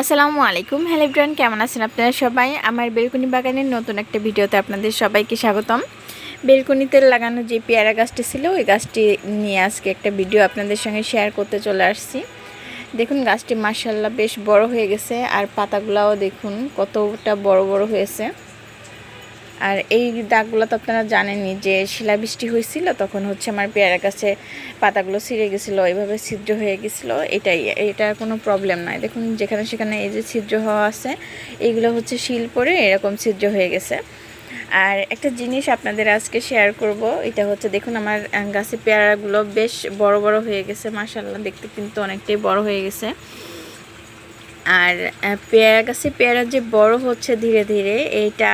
আসসালামু আলাইকুম। Hello bran কেমন আছেন আপনারা সবাই? আমার বেলকুনি বাগানের নতুন একটা ভিডিওতে আপনাদের সবাইকে স্বাগতম। বেলকুনিতে লাগানো যে পেয়ারা গাছটি ছিল, ওই গাছটি নিয়ে আজকে একটা ভিডিও আপনাদের সঙ্গে শেয়ার করতে চলে আসছি। দেখুন, গাছটি মার্শাল্লাহ বেশ বড় হয়ে গেছে, আর পাতাগুলাও দেখুন কতটা বড় বড় হয়েছে। আর এই দাগগুলো তো আপনারা জানেনই যে শিলাবৃষ্টি হয়েছিল, তখন হচ্ছে আমার পেয়ারা গাছে পাতাগুলো ছিঁড়ে গেছিল, এইভাবে ছিদ্র হয়ে গেছিল, এটাই, এটার কোনো প্রবলেম নাই। দেখুন, যেখানে সেখানে এই যে ছিদ্র হওয়া আছে, এইগুলো হচ্ছে শিল পরে এরকম ছিদ্র হয়ে গেছে। আর একটা জিনিস আপনাদের আজকে শেয়ার করব, এটা হচ্ছে দেখুন আমার গাছে পেয়ারাগুলো বেশ বড় বড় হয়ে গেছে মাসাল্লাহ দেখতে কিন্তু অনেকটাই বড় হয়ে গেছে। আর পেয়ারা গাছে পেয়ারা যে বড় হচ্ছে ধীরে ধীরে এইটা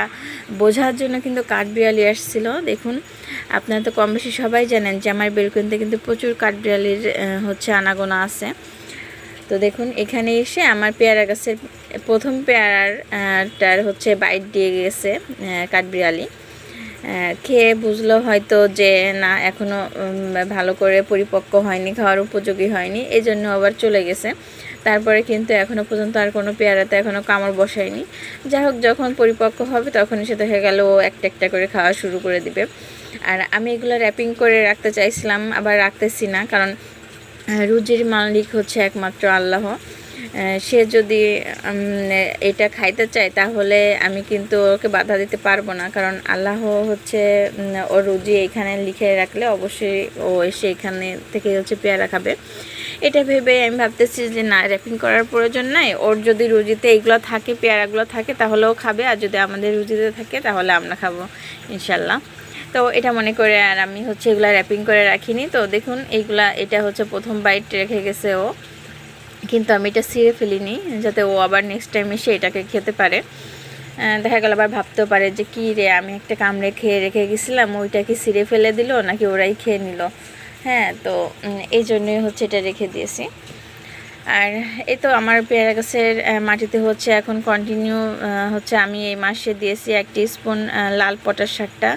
বোঝার জন্য কিন্তু কাঠবিড়ালি আসছিল। দেখুন, আপনারা তো কম বেশি সবাই জানেন যে আমার বেলকুনিতে কিন্তু প্রচুর কাঠবিড়ালির হচ্ছে আনাগোনা আছে। তো দেখুন, এখানে এসে আমার পেয়ারা গাছের প্রথম পেয়ারাটার হচ্ছে বাইট দিয়ে গেছে কাঠবিড়ালি। খেয়ে বুঝলো হয়তো যে না এখনও ভালো করে পরিপক্ক হয়নি, খাওয়ার উপযোগী হয়নি এই জন্য আবার চলে গেছে। তারপরে কিন্তু এখনও পর্যন্ত আর কোনো পেয়ারাতে এখনও কামড় বসায়নি। যাই হোক, যখন পরিপক্ক হবে তখনই সেটা হয়ে গেল ও একটা একটা করে খাওয়া শুরু করে দিবে। আর আমি এগুলো র্যাপিং করে রাখতে চাইছিলাম, আবার রাখতেছি না, কারণ রুজির মালিক হচ্ছে একমাত্র আল্লাহ। সে যদি এটা খাইতে চায়, তাহলে আমি কিন্তু ওকে বাধা দিতে পারব না। কারণ আল্লাহ হচ্ছে ও রুজি এখানে লিখে রাখলে অবশ্যই ও এসে এখানে থেকে হচ্ছে পেয়ারা খাবে। এটা ভেবে আমি ভাবতেছি যে, না র্যাপিং করার প্রয়োজন নাই। ওর যদি রুজিতে এইগুলো থাকে, পেয়ারাগুলো থাকে তাহলেও খাবে। আর যদি আমাদের রুজিতে থাকে, তাহলে আমরা খাব ইনশাল্লাহ তো এটা মনে করে আর আমি হচ্ছে এগুলো র্যাপিং করে রাখিনি। তো দেখুন, এইগুলা, এটা হচ্ছে প্রথম বাইট রেখে গেছে ও। কিন্তু আমি এটা ছিঁড়ে ফেলিনি, যাতে ও আবার নেক্সট টাইম এসে এটাকে খেতে পারে। দেখা গেল আবার ভাবতেও পারে যে, কী রে, আমি একটা কামড়ে খেয়ে রেখে গেছিলাম, ওইটা কি ছিঁড়ে ফেলে দিল নাকি ওরাই খেয়ে নিল? হ্যাঁ তো এই জন্যই হচ্ছে এটা রেখে দিয়েছি। আর এই তো আমার পেয়ারা গাছের মাটিতে হচ্ছে এখন কন্টিনিউ হচ্ছে আমি এই মাসে দিয়েছি একটি স্পুন লাল পটাশ সারটা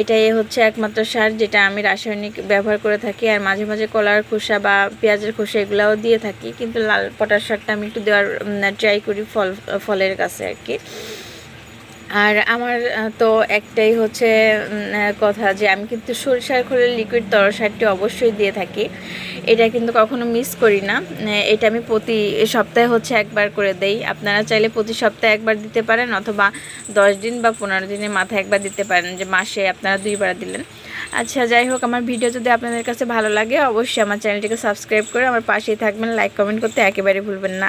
এটাই হচ্ছে একমাত্র সার যেটা আমি রাসায়নিক ব্যবহার করে থাকি। আর মাঝে মাঝে কলার খোসা বা পেঁয়াজের খোসা এগুলাও দিয়ে থাকি। কিন্তু লাল পটাশ সারটা আমি একটু দেওয়ার ট্রাই করি ফল, ফলের গাছে আর কি। আর আমার তো একটাই হচ্ছে কথা যে আমি কিন্তু সরিষার খোলের লিকুইড তরসারটি অবশ্যই দিয়ে থাকি। এটা কিন্তু কখনো মিস করি না। এটা আমি প্রতি সপ্তাহে হচ্ছে একবার করে দেই। আপনারা চাইলে প্রতি সপ্তাহে একবার দিতে পারেন অথবা দশ দিন বা পনেরো দিনের মাথায় একবার দিতে পারেন যে মাসে আপনারা দুইবার দিলেন। আচ্ছা যাই হোক, আমার ভিডিও যদি আপনাদের কাছে ভালো লাগে, অবশ্যই আমার চ্যানেলটিকে সাবস্ক্রাইব করে আমার পাশেই থাকবেন। লাইক কমেন্ট করতে একেবারে ভুলবেন না।